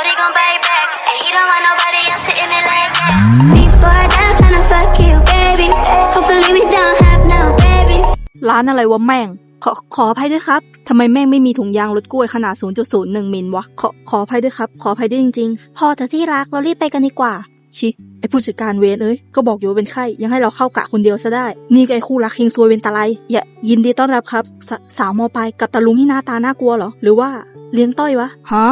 shorty gon' bite back. And he don't want nobody else sitting it like that. Before that, tryna fuck you, baby. Hopefully we don't have no babies. ร้านอะไรวะแม่ง ขอขออภัยด้วยครับ ทำไมแม่งไม่มีถุงยางรถกล้วยขนาด 0.01มิลวะ ขอขออภัยด้วยครับ ขออภัยด้วยจริง ๆ พอแต่ที่รักเรารีบไปกันดีกว่า ชิไอ ผู้จัดการเวรเอ้ยก็บอกอยู่ว่าเป็นไข้ยังให้เราเข้ากะคนเดียวซะได้ นี่ก็ไอ้คู่รักเฮงซวยเวนตาไลอย่ายินดีต้อนรับครับสสาวมอปลายกับตาลุงที่หน้าตาน่ากลัวเหรอ หรือว่าเลี้ยงต้อยวะฮะ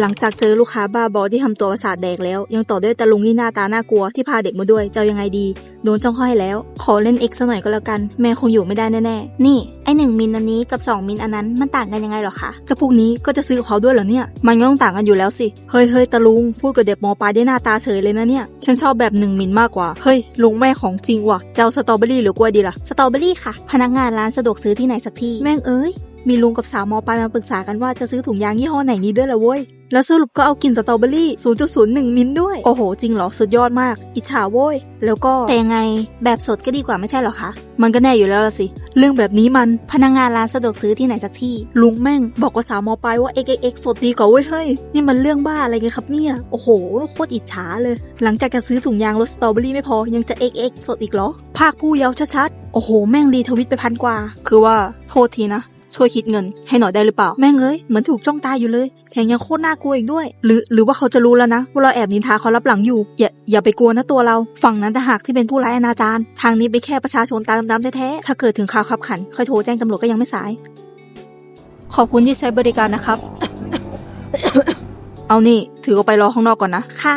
หลังจากเจอลูกค้าบ้าบอที่ทำตัวประสาทแดกแล้ว ยังต่อด้วยตาลุงที่หน้าตาน่ากลัวที่พาเด็กมาด้วยจะเอายังไงดี โดนจ้องห้อยแล้ว ขอเล่นเอ็กซ์หน่อยก็แล้วกัน แม่คงอยู่ไม่ได้แน่ๆ นี่ ไอหนึ่งมิลอันนี้กับ 2 มิลอันนั้นมันต่างกันยังไงหรอคะจะพวกนี้ก็จะซื้อเขาด้วยเหรอเนี่ย มันก็ต้องต่างกันอยู่แล้วสิ เฮ้ยเฮ้ยตาลุง พูดกับเด็กมอปลายได้หน้าตาเฉยเลยนะเนี่ย ฉันชอบแบบหนึ่งมิลมากกว่า เฮ้ย ลุงแม่ของจริงว่ะจะเอาสตรอเบอรี่หรือกล้วยดีล่ะ สตรอเบอรี่ค่ะ พนักงานร้านสะดวกซื้อที่ไหนสักที่ แม่งเอ้ย มีลุงกับสาวมอปลายมาปรึกษากันว่าจะซื้อถุงยางยี่ห้อไหนนี้ด้วยละเว้ย แล้วสรุปก็เอากลินสตรอเบอรี่ 0.01 มิลด้วย โอ้โห จริงเหรอ สุดยอดมาก อิจฉาโว้ย แล้วก็ แต่ยังไง แบบสดก็ดีกว่าไม่ใช่เหรอคะ มันก็แน่อยู่แล้วละสิ เรื่องแบบนี้มันพนักงานร้านสะดวกซื้อที่ไหนสักที่ ลุงแม่งบอกกับสาวมอปลายว่า XXX สดดีกว่าเว้ยเฮ้ยนี่มันเรื่องบ้าอะไรกันครับเนี่ย โอ้โหโคตรอิจฉาเลย หลังจากจะซื้อถุงยางรสสตรอเบอรี่ไม่พอยังจะ XX สดอีกเหรอ ภาคผู้เยาว์ชัดๆโอ้โห แม่งรีทวิตไปพันกว่า คือว่าโทษทีนะ ช่วยคิดเงิน ให้หน่อยได้หรือเปล่า แม่งเอ้ยเหมือนถูกจ้องตาอยู่เลยแถมยังโคตรน่ากลัวอีกด้วย หรือหรือว่าเขาจะรู้แล้วนะว่าเราแอบนินทาเขารับหลังอยู่ อย่าอย่าไปกลัวนะตัวเรา ฝั่งนั้นแต่หากที่เป็นผู้ร้ายอนาจารทางนี้ไปนแค่ประชาชนตาดำๆแท้ๆถ้าเกิดถึงข่าวขับขันค่อยโทรแจ้งตำรวจก็ยังไม่สาย ขอบคุณที่ใช้บริการนะครับ เอานี่ ถือออกไปรอข้างนอกก่อนนะค่ะ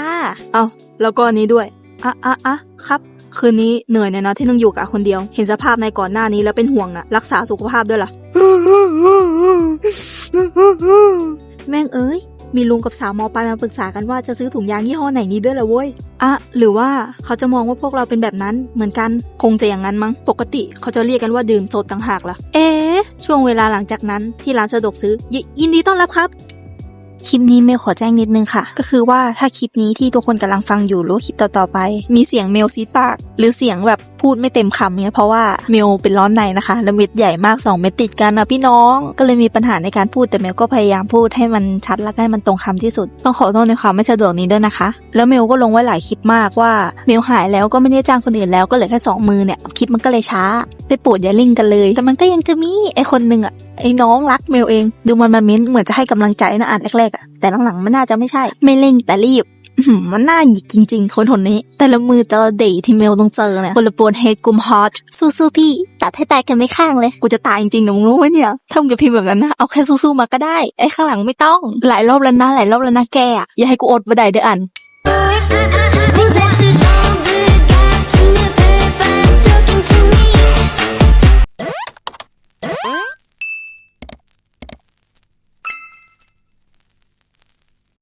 เอาแล้วก็อันนี้ด้วยอะอะอะครับคืนนี้เหนื่อยเนี่ยนะที่ต้องอยู่กับคนเดียว เห็นสภาพในก่อนหน้านี้แล้วเป็นห่วงนะรักษาสุขภาพด้วยล่ะ แม่งเอ้ย มีลุงกับสาวมอปลายมาปรึกษากันว่าจะซื้อถุงยางยี่ห้อไหนนี้ด้วยล่ะเว้ย อะ หรือว่าเขาจะมองว่าพวกเราเป็นแบบนั้นเหมือนกัน คงจะอย่างนั้นมั้ง ปกติเขาจะเรียกกันว่าดื่มสดต่างหากล่ะ เอ๊ะช่วงเวลาหลังจากนั้นที่ร้านสะดวกซื้อยยินดีต้อนรับครับคลิปนี้เมลขอแจ้งนิดนึงค่ะ ก็คือว่าถ้าคลิปนี้ที่ทุกคนกำลังฟังอยู่หรือว่าคลิปต่อๆไป มีเสียงเมลซีดปาก หรือเสียงแบบ พูดไม่เต็มคำเนี่ยเพราะว่าเมลเป็นร้อนในนะคะแล้วเม็ดใหญ่มาก 2 เม็ดติดกันนะพี่น้องก็เลยมีปัญหาในการพูดแต่เมลก็พยายามพูดให้มันชัดและให้มันตรงคำที่สุด ต้องขอโทษในความไม่สะดวกนี้ด้วยนะคะ แล้วเมลก็ลงไว้หลายคลิปมากว่าเมลหายแล้วก็ไม่ได้จ้างคนอื่นแล้วก็เหลือแค่สองมือเนี่ยคลิปมันก็เลยช้าได้ปรดยาลิงกันเลย แต่มันก็ยังจะมีไอคนหนึ่งอะไอ้น้องรักเมลเอง ดูมันมาเม้นเหมือนจะให้กำลังใจนะอ่านแรกๆอะแต่หลังๆมันน่าจะไม่ใช่ ไม่เร่งแต่รีบ มันน่าหยิกจริงๆ คนคนนี้ แต่ละมือแต่ละเดย์ที่เมลต้องเจอเนี่ยบนละปวนเฮดกุมฮอตสู้ๆพี่ ตัดให้ตายกันไม่ข้างเลย กูจะตายจริงๆหนูรู้ไหมเนี่ยถ้ามึงจะพิมพ์แบบนั้นนะ เอาแค่สู้ๆมาก็ได้ ไอ้ข้างหลังไม่ต้อง หลายรอบแล้วนะ หลายรอบแล้วนะแกอย่าให้กูอดบันไดเด้ออัน